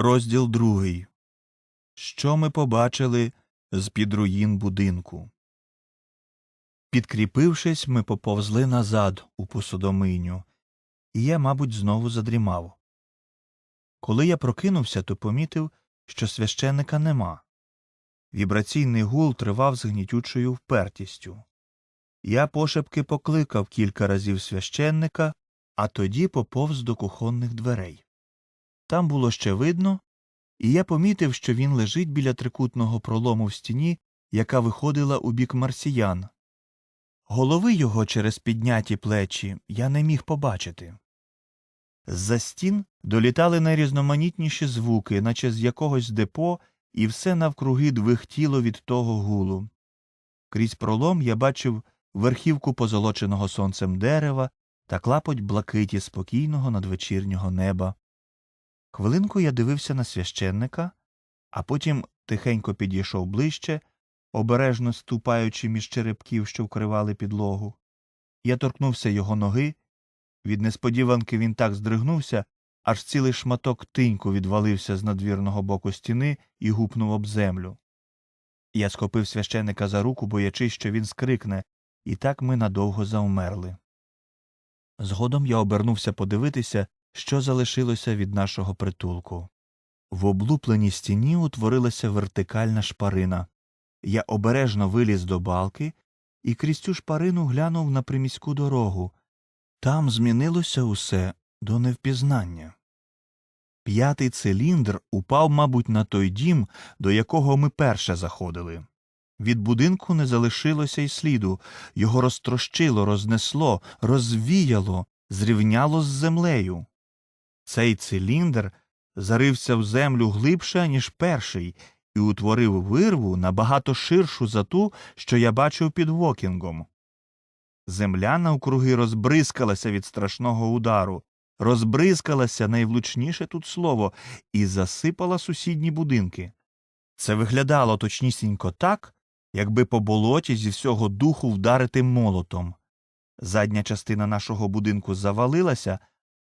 Розділ другий. Що ми побачили з під руїн будинку? Підкріпившись, ми поповзли назад у посудомийню, і я, мабуть, знову задрімав. Коли я прокинувся, то помітив, що священника нема. Вібраційний гул тривав з гнітючою впертістю. Я пошепки покликав кілька разів священника, а тоді поповз до кухонних дверей. Там було ще видно, і я помітив, що він лежить біля трикутного пролому в стіні, яка виходила у бік марсіян. Голови його через підняті плечі я не міг побачити. З-за стін долітали найрізноманітніші звуки, наче з якогось депо, і все навкруги двихтіло від того гулу. Крізь пролом я бачив верхівку позолоченого сонцем дерева та клапоть блакиті спокійного надвечірнього неба. Хвилинку я дивився на священника, а потім тихенько підійшов ближче, обережно ступаючи між черепків, що вкривали підлогу. Я торкнувся його ноги. Від несподіванки він так здригнувся, аж цілий шматок тиньку відвалився з надвірного боку стіни і гупнув об землю. Я схопив священика за руку, боячись, що він скрикне, і так ми надовго завмерли. Згодом я обернувся подивитися, що залишилося від нашого притулку. В облупленій стіні утворилася вертикальна шпарина. Я обережно виліз до балки і крізь цю шпарину глянув на приміську дорогу. Там змінилося усе до невпізнання. П'ятий циліндр упав, мабуть, на той дім, до якого ми перше заходили. Від будинку не залишилося й сліду, його розтрощило, рознесло, розвіяло, зрівняло з землею. Цей циліндр зарився в землю глибше, ніж перший, і утворив вирву набагато ширшу за ту, що я бачив під Вокінгом. Земля навкруги розбризкалася від страшного удару, розбризкалася найвлучніше тут слово, і засипала сусідні будинки. Це виглядало точнісінько так, якби по болоті зі всього духу вдарити молотом. Задня частина нашого будинку завалилася,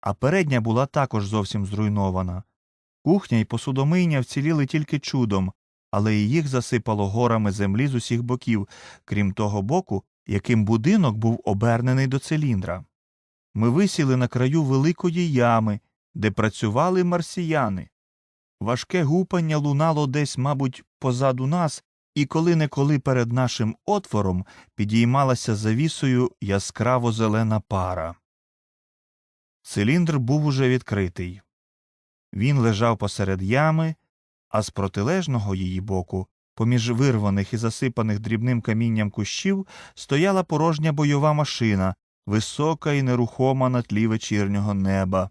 а передня була також зовсім зруйнована. Кухня і посудомийня вціліли тільки чудом, але і їх засипало горами землі з усіх боків, крім того боку, яким будинок був обернений до циліндра. Ми висіли на краю великої ями, де працювали марсіяни. Важке гупання лунало десь, мабуть, позаду нас, і коли неколи перед нашим отвором підіймалася завісою яскраво зелена пара. Циліндр був уже відкритий. Він лежав посеред ями, а з протилежного її боку, поміж вирваних і засипаних дрібним камінням кущів, стояла порожня бойова машина, висока і нерухома на тлі вечірнього неба.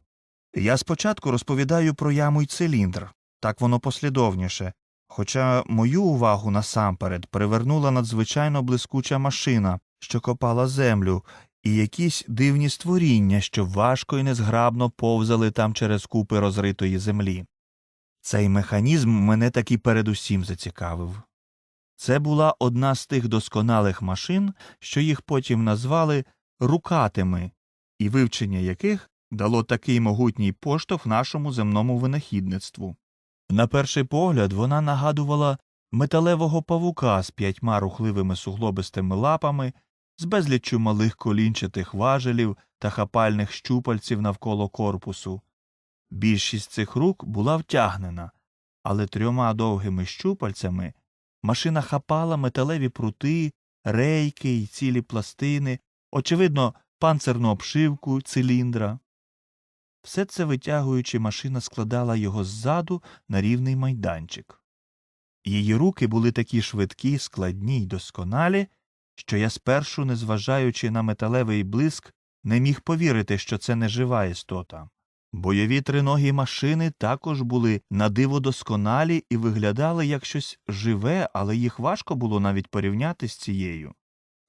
Я спочатку розповідаю про яму й циліндр, так воно послідовніше, хоча мою увагу насамперед привернула надзвичайно блискуча машина, що копала землю, і якісь дивні створіння, що важко і незграбно повзали там через купи розритої землі. Цей механізм мене таки передусім зацікавив. Це була одна з тих досконалих машин, що їх потім назвали рукатими, і вивчення яких дало такий могутній поштовх нашому земному винахідництву. На перший погляд вона нагадувала металевого павука з п'ятьма рухливими суглобистими лапами, з безліччю малих колінчатих важелів та хапальних щупальців навколо корпусу. Більшість цих рук була втягнена, але трьома довгими щупальцями машина хапала металеві прути, рейки й цілі пластини, очевидно, панцерну обшивку циліндра. Все це витягуючи, машина складала його ззаду на рівний майданчик. Її руки були такі швидкі, складні й досконалі, що я спершу, незважаючи на металевий блиск, не міг повірити, що це не жива істота. Бойові триногі машини також були надиво досконалі і виглядали як щось живе, але їх важко було навіть порівняти з цією.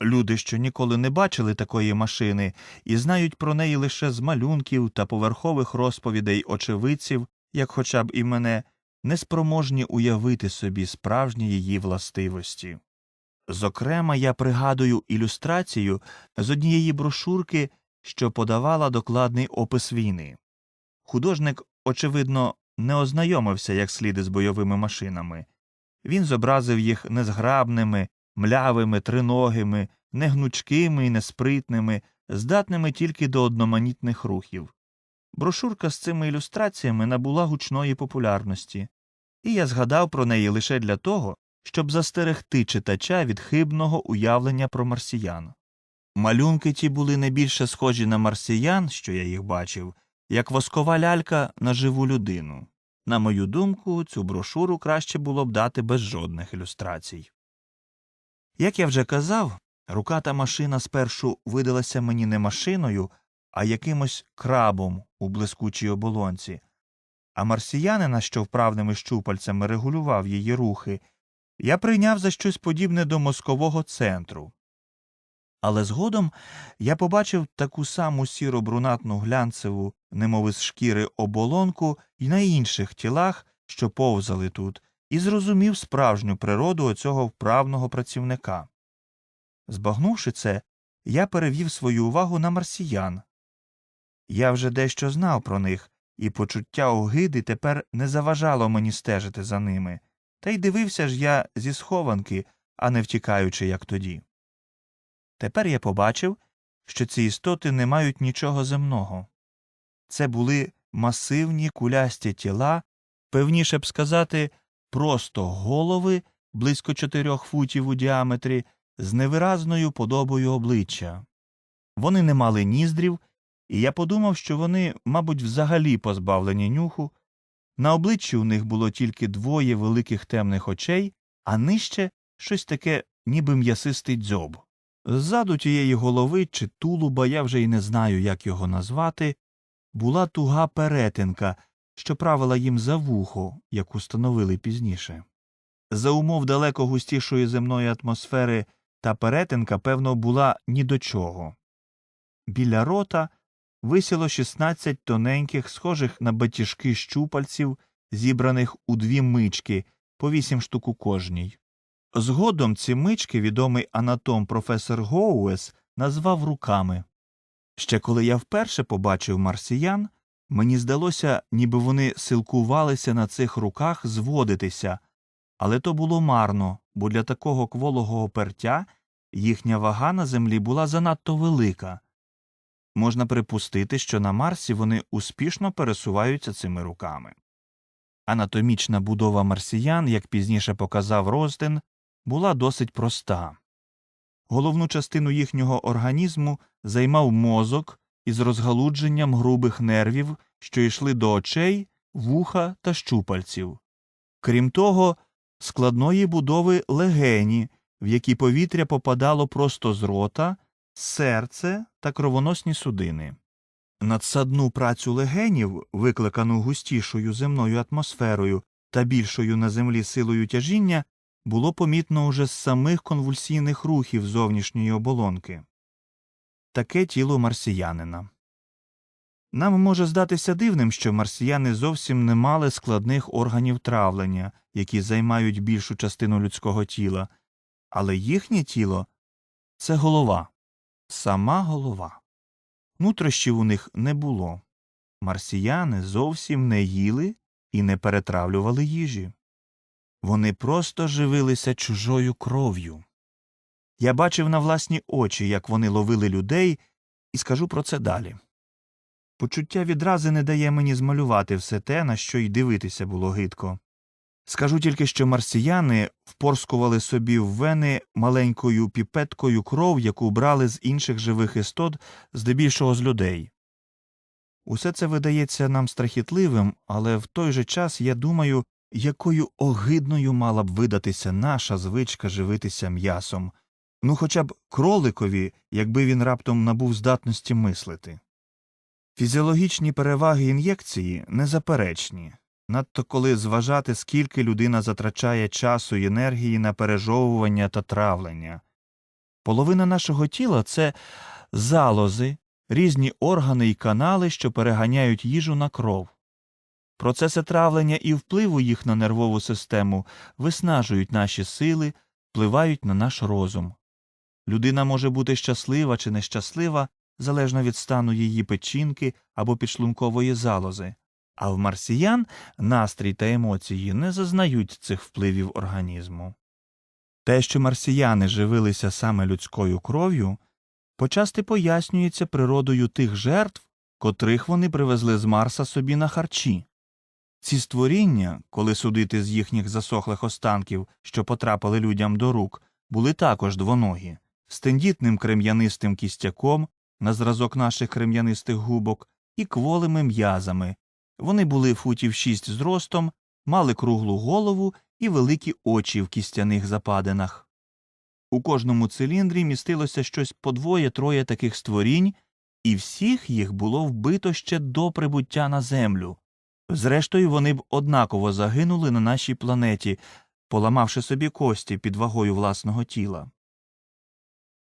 Люди, що ніколи не бачили такої машини і знають про неї лише з малюнків та поверхових розповідей очевидців, як хоча б і мене, неспроможні уявити собі справжні її властивості. Зокрема, я пригадую ілюстрацію з однієї брошурки, що подавала докладний опис війни. Художник, очевидно, не ознайомився як слід із бойовими машинами. Він зобразив їх незграбними, млявими, триногими, негнучкими і неспритними, здатними тільки до одноманітних рухів. Брошурка з цими ілюстраціями набула гучної популярності, і я згадав про неї лише для того, щоб застерегти читача від хибного уявлення про марсіян. Малюнки ті були не більше схожі на марсіян, що я їх бачив, як воскова лялька на живу людину. На мою думку, цю брошуру краще було б дати без жодних ілюстрацій. Як я вже казав, руката машина спершу видалася мені не машиною, а якимось крабом у блискучій оболонці, а марсіянина, що вправними щупальцями регулював її рухи, я прийняв за щось подібне до мозкового центру. Але згодом я побачив таку саму сіро брунатну глянцеву, немов із шкіри оболонку і на інших тілах, що повзали тут, і зрозумів справжню природу оцього вправного працівника. Збагнувши це, я перевів свою увагу на марсіян. Я вже дещо знав про них, і почуття огиди тепер не заважало мені стежити за ними, та й дивився ж я зі схованки, а не втікаючи, як тоді. Тепер я побачив, що ці істоти не мають нічого земного. Це були масивні кулясті тіла, певніше б сказати, просто голови близько чотирьох футів у діаметрі з невиразною подобою обличчя. Вони не мали ніздрів, і я подумав, що вони, мабуть, взагалі позбавлені нюху. На обличчі у них було тільки двоє великих темних очей, а нижче щось таке, ніби м'ясистий дзьоб. Ззаду тієї голови чи тулуба, я вже й не знаю, як його назвати, була туга перетинка, що правила їм за вухо, яку становили пізніше. За умов далеко густішої земної атмосфери та перетинка, певно, була ні до чого. Біля рота висіло 16 тоненьких, схожих на батіжки щупальців, зібраних у дві мички, по вісім штук у кожній. Згодом ці мички відомий анатом професор Гоуес назвав руками. Ще коли я вперше побачив марсіян, мені здалося, ніби вони силкувалися на цих руках зводитися, але то було марно, бо для такого кволого опертя їхня вага на землі була занадто велика. Можна припустити, що на Марсі вони успішно пересуваються цими руками. Анатомічна будова марсіян, як пізніше показав Розден, була досить проста. Головну частину їхнього організму займав мозок із розгалудженням грубих нервів, що йшли до очей, вуха та щупальців. Крім того, складної будови легені, в які повітря попадало просто з рота, серце та кровоносні судини. Надсадну працю легенів, викликану густішою земною атмосферою та більшою на землі силою тяжіння, було помітно уже з самих конвульсійних рухів зовнішньої оболонки. Таке тіло марсіянина. Нам може здатися дивним, що марсіяни зовсім не мали складних органів травлення, які займають більшу частину людського тіла, але їхнє тіло це голова, сама голова. Нутрощів у них не було. Марсіяни зовсім не їли і не перетравлювали їжі. Вони просто живилися чужою кров'ю. Я бачив на власні очі, як вони ловили людей, і скажу про це далі. Почуття відрази не дає мені змалювати все те, на що й дивитися було гидко. Скажу тільки, що марсіяни впорскували собі в вени маленькою піпеткою кров, яку брали з інших живих істот, здебільшого з людей. Усе це видається нам страхітливим, але в той же час я думаю, якою огидною мала б видатися наша звичка живитися м'ясом, ну хоча б кроликові, якби він раптом набув здатності мислити. Фізіологічні переваги ін'єкції незаперечні, надто коли зважати, скільки людина затрачає часу і енергії на пережовування та травлення. Половина нашого тіла це залози, різні органи і канали, що переганяють їжу на кров. Процеси травлення і впливу їх на нервову систему виснажують наші сили, впливають на наш розум. Людина може бути щаслива чи нещаслива залежно від стану її печінки або підшлункової залози, а в марсіян настрій та емоції не зазнають цих впливів організму. Те, що марсіяни живилися саме людською кров'ю, почасти пояснюється природою тих жертв, котрих вони привезли з Марса собі на харчі. Ці створіння, коли судити з їхніх засохлих останків, що потрапили людям до рук, були також двоногі, з тендітним крем'янистим кістяком на зразок наших крем'янистих губок і кволими м'язами. Вони були футів шість зростом, мали круглу голову і великі очі в кістяних западинах. У кожному циліндрі містилося щось по двоє-троє таких створінь, і всіх їх було вбито ще до прибуття на землю. Зрештою, вони б однаково загинули на нашій планеті, поламавши собі кості під вагою власного тіла.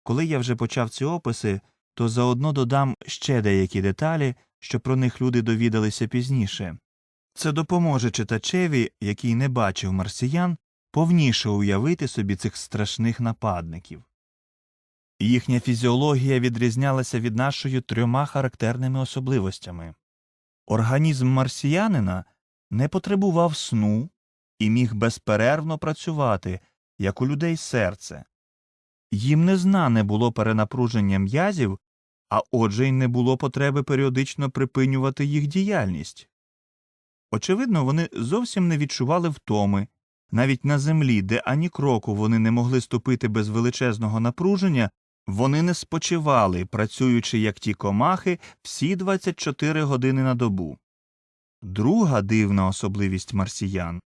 Коли я вже почав ці описи, то заодно додам ще деякі деталі, що про них люди довідалися пізніше. Це допоможе читачеві, який не бачив марсіян, повніше уявити собі цих страшних нападників. Їхня фізіологія відрізнялася від нашої трьома характерними особливостями. Організм марсіянина не потребував сну і міг безперервно працювати, як у людей серце. Їм незнане було перенапруження м'язів, а отже й не було потреби періодично припинювати їх діяльність. Очевидно, вони зовсім не відчували втоми, навіть на землі, де ані кроку вони не могли ступити без величезного напруження, вони не спочивали, працюючи як ті комахи всі 24 години на добу. Друга дивна особливість марсіян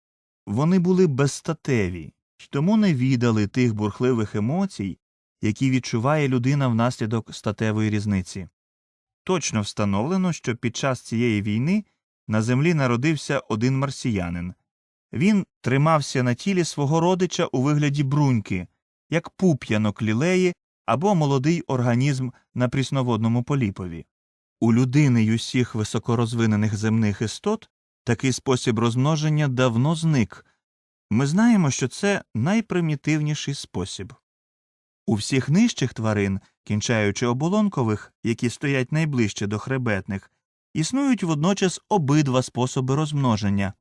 вони були безстатеві тому не віддали тих бурхливих емоцій, які відчуває людина внаслідок статевої різниці. Точно встановлено, що під час цієї війни на землі народився один марсіянин. Він тримався на тілі свого родича у вигляді бруньки, як пуп'янок лілеї або молодий організм на прісноводному поліпові. У людини й усіх високорозвинених земних істот такий спосіб розмноження давно зник. Ми знаємо, що це найпримітивніший спосіб. У всіх нижчих тварин, кінчаючи оболонкових, які стоять найближче до хребетних, існують водночас обидва способи розмноження,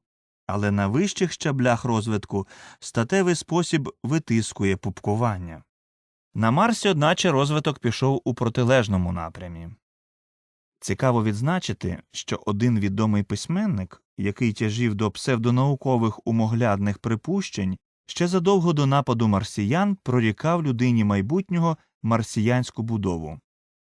але на вищих щаблях розвитку статевий спосіб витискує пупкування. На Марсі, одначе, розвиток пішов у протилежному напрямі. Цікаво відзначити, що один відомий письменник, який тяжів до псевдонаукових умоглядних припущень, ще задовго до нападу марсіян прорікав людині майбутнього марсіянську будову.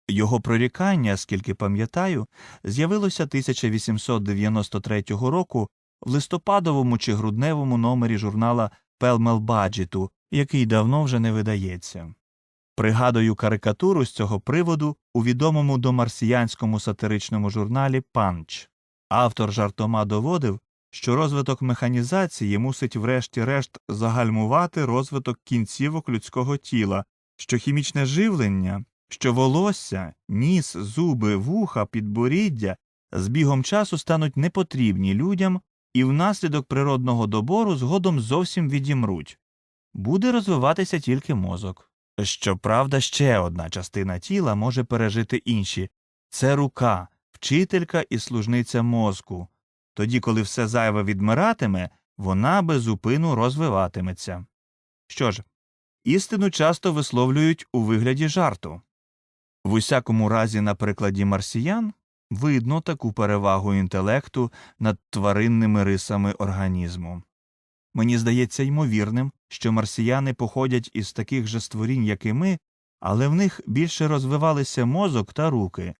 Його прорікання, скільки пам'ятаю, з'явилося 1893 року в листопадовому чи грудневому номері журнала Пелмел Баджету, який давно вже не видається. Пригадую карикатуру з цього приводу у відомому домарсіянському сатиричному журналі Панч. Автор жартома доводив, що розвиток механізації мусить врешті-решт загальмувати розвиток кінцівок людського тіла, що хімічне живлення, що волосся, ніс, зуби, вуха, підборіддя з бігом часу стануть непотрібні людям і внаслідок природного добору згодом зовсім відімруть. Буде розвиватися тільки мозок. Щоправда, ще одна частина тіла може пережити інші це рука, вчителька і служниця мозку. Тоді, коли все зайве відмиратиме, вона безупину розвиватиметься. Що ж, істину часто висловлюють у вигляді жарту. В усякому разі, на прикладі марсіян видно таку перевагу інтелекту над тваринними рисами організму. Мені здається ймовірним, що марсіяни походять із таких же створінь, як і ми, але в них більше розвивалися мозок та руки.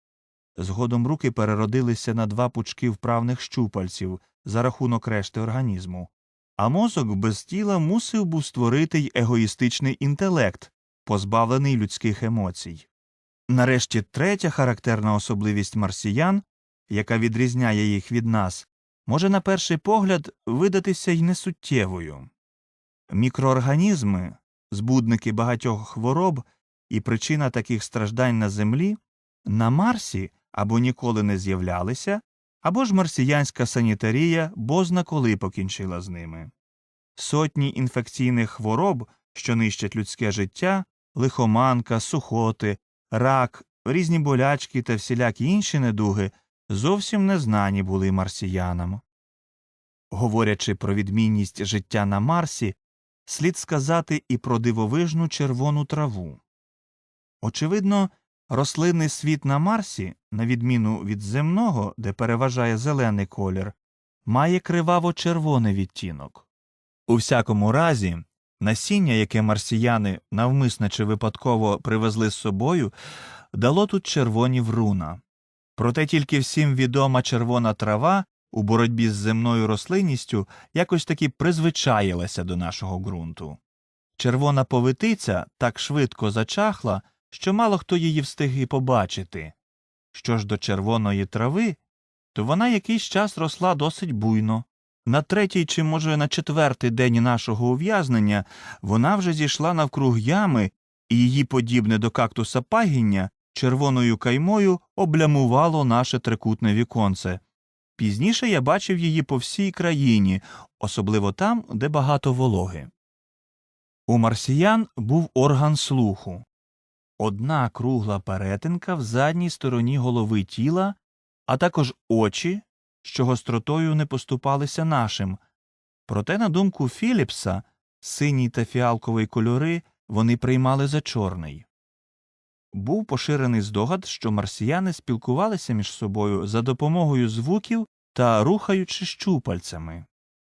Згодом руки переродилися на два пучки вправних щупальців за рахунок решти організму, а мозок без тіла мусив був створити й егоїстичний інтелект, позбавлений людських емоцій. Нарешті третя характерна особливість марсіян, яка відрізняє їх від нас, може на перший погляд видатися й несуттєвою. Мікроорганізми, збудники багатьох хвороб і причина таких страждань на Землі, на Марсі або ніколи не з'являлися, або ж марсіянська санітарія бозна коли покінчила з ними. Сотні інфекційних хвороб, що нищать людське життя, лихоманка, сухоти, рак, різні болячки та всілякі інші недуги зовсім незнані були марсіянам. Говорячи про відмінність життя на Марсі, слід сказати і про дивовижну червону траву. Очевидно, рослинний світ на Марсі, на відміну від земного, де переважає зелений колір, має криваво червоний відтінок. У всякому разі, насіння, яке марсіяни навмисно чи випадково привезли з собою, дало тут червоні вруна. Проте тільки всім відома червона трава у боротьбі з земною рослинністю якось таки призвичаїлася до нашого ґрунту. Червона повитиця так швидко зачахла, що мало хто її встиг і побачити. Що ж до червоної трави, то вона якийсь час росла досить буйно. На третій чи, може, на четвертий день нашого ув'язнення вона вже зійшла навкруг ями, і її, подібне до кактуса пагіння, червоною каймою облямувало наше трикутне віконце. Пізніше я бачив її по всій країні, особливо там, де багато вологи. У марсіян був орган слуху. Одна кругла перетинка в задній стороні голови тіла, а також очі, що гостротою не поступалися нашим. Проте, на думку Філіпса, синій та фіалковий кольори вони приймали за чорний. Був поширений здогад, що марсіяни спілкувалися між собою за допомогою звуків та рухаючи щупальцями.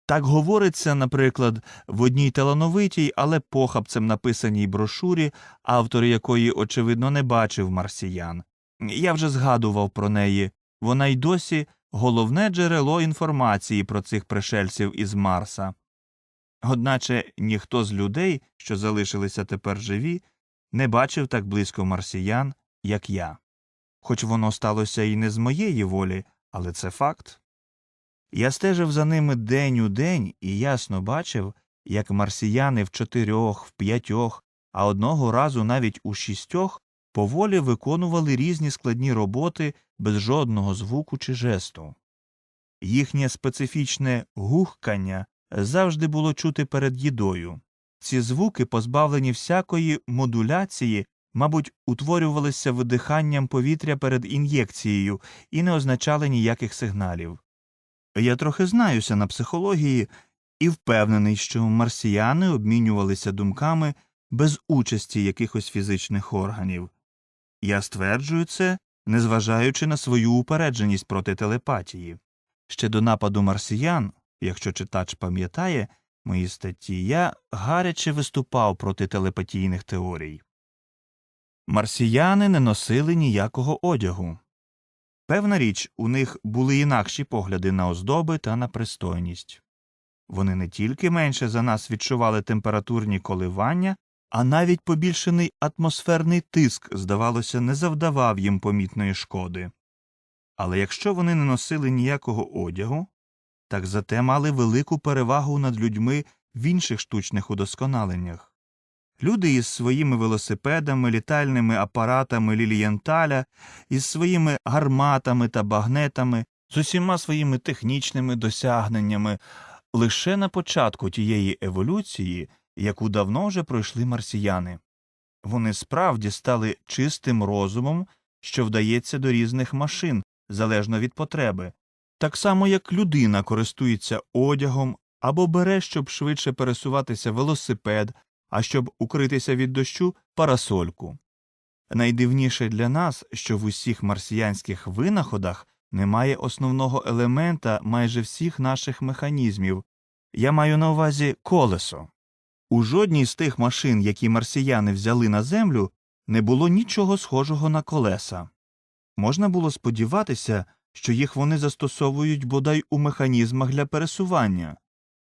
Так говориться, наприклад, в одній талановитій, але похабцем написаній брошурі, автор якої, очевидно, не бачив марсіян. Я вже згадував про неї вона й досі головне джерело інформації про цих пришельців із Марса. Одначе ніхто з людей, що залишилися тепер живі, не бачив так близько марсіян, як я. Хоч воно сталося і не з моєї волі, але це факт. Я стежив за ними день у день і ясно бачив, як марсіяни в чотирьох, в п'ятьох, а одного разу навіть у шістьох поволі виконували різні складні роботи без жодного звуку чи жесту. Їхнє специфічне гухкання завжди було чути перед їдою. Ці звуки, позбавлені всякої модуляції, мабуть, утворювалися видиханням повітря перед ін'єкцією і не означали ніяких сигналів. Я трохи знаюся на психології і впевнений, що марсіяни обмінювалися думками без участі якихось фізичних органів. Я стверджую це, незважаючи на свою упередженість проти телепатії. Ще до нападу марсіян, якщо читач пам'ятає мої статті, я гаряче виступав проти телепатійних теорій. Марсіяни не носили ніякого одягу. Певна річ, у них були інакші погляди на оздоби та на пристойність. Вони не тільки менше за нас відчували температурні коливання, а навіть побільшений атмосферний тиск, здавалося, не завдавав їм помітної шкоди. Але якщо вони не носили ніякого одягу, так зате мали велику перевагу над людьми в інших штучних удосконаленнях. Люди із своїми велосипедами, літальними апаратами Лілієнталя, із своїми гарматами та багнетами, з усіма своїми технічними досягненнями, лише на початку тієї еволюції, яку давно вже пройшли марсіяни. Вони справді стали чистим розумом, що вдається до різних машин, залежно від потреби, так само як людина користується одягом або бере, щоб швидше пересуватися велосипед, а щоб укритися від дощу парасольку. Найдивніше для нас, що в усіх марсіянських винаходах немає основного елемента майже всіх наших механізмів я маю на увазі колесо. У жодній з тих машин, які марсіяни взяли на землю, не було нічого схожого на колеса. Можна було сподіватися, що їх вони застосовують бодай у механізмах для пересування.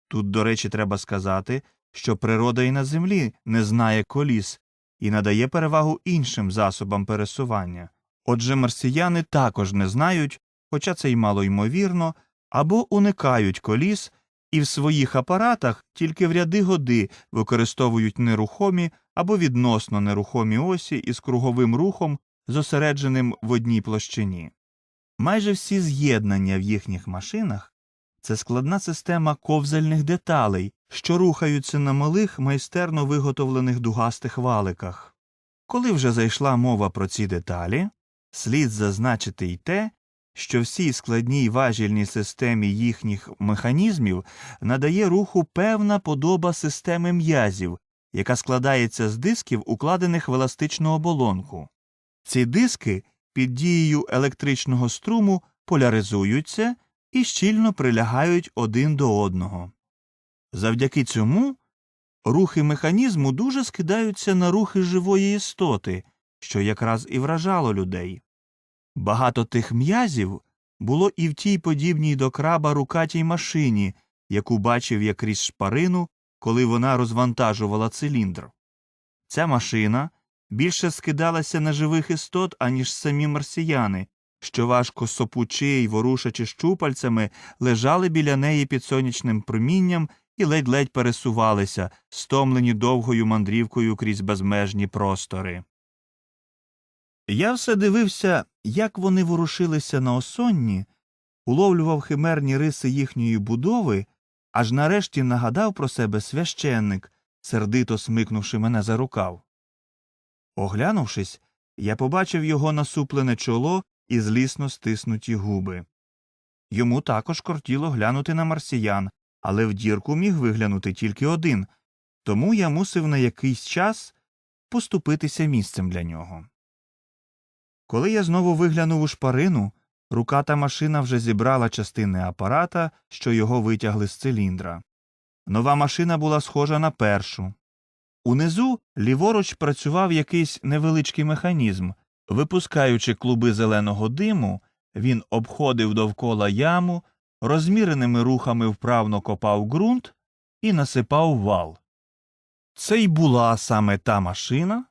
Тут, до речі, треба сказати, що природа і на землі не знає коліс і надає перевагу іншим засобам пересування. Отже, марсіяни також не знають, хоча це й мало ймовірно, або уникають коліс і в своїх апаратах тільки в ряди годи використовують нерухомі або відносно нерухомі осі із круговим рухом, зосередженим в одній площині. Майже всі з'єднання в їхніх машинах це складна система ковзальних деталей, що рухаються на малих майстерно виготовлених дугастих валиках. Коли вже зайшла мова про ці деталі, слід зазначити й те, що всій складній важільній системі їхніх механізмів надає руху певна подоба системи м'язів, яка складається з дисків, укладених в еластичну оболонку. Ці диски під дією електричного струму поляризуються і щільно прилягають один до одного. Завдяки цьому рухи механізму дуже скидаються на рухи живої істоти, що якраз і вражало людей. Багато тих м'язів було і в тій подібній до краба рукатій машині, яку бачив я крізь шпарину, коли вона розвантажувала циліндр. Ця машина більше скидалася на живих істот, аніж самі марсіяни, що важко сопучи й ворушачи щупальцями, лежали біля неї під сонячним промінням і ледь-ледь пересувалися, стомлені довгою мандрівкою крізь безмежні простори. Я все дивився, як вони ворушилися на осонні, уловлював химерні риси їхньої будови, аж нарешті нагадав про себе священник, сердито смикнувши мене за рукав. Оглянувшись, я побачив його насуплене чоло і злісно стиснуті губи. Йому також кортіло глянути на марсіян, але в дірку міг виглянути тільки один, тому я мусив на якийсь час поступитися місцем для нього. Коли я знову виглянув у шпарину, рука та машина вже зібрала частини апарата, що його витягли з циліндра. Нова машина була схожа на першу. Унизу ліворуч працював якийсь невеличкий механізм. Випускаючи клуби зеленого диму, він обходив довкола яму, розміреними рухами вправно копав ґрунт і насипав вал. Це й була саме та машина,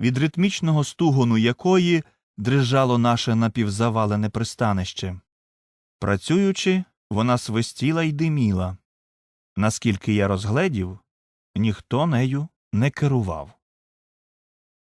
від ритмічного стугону якої дрижало наше напівзавалене пристанище. Працюючи, вона свистіла й диміла. Наскільки я розгледів, ніхто нею не керував.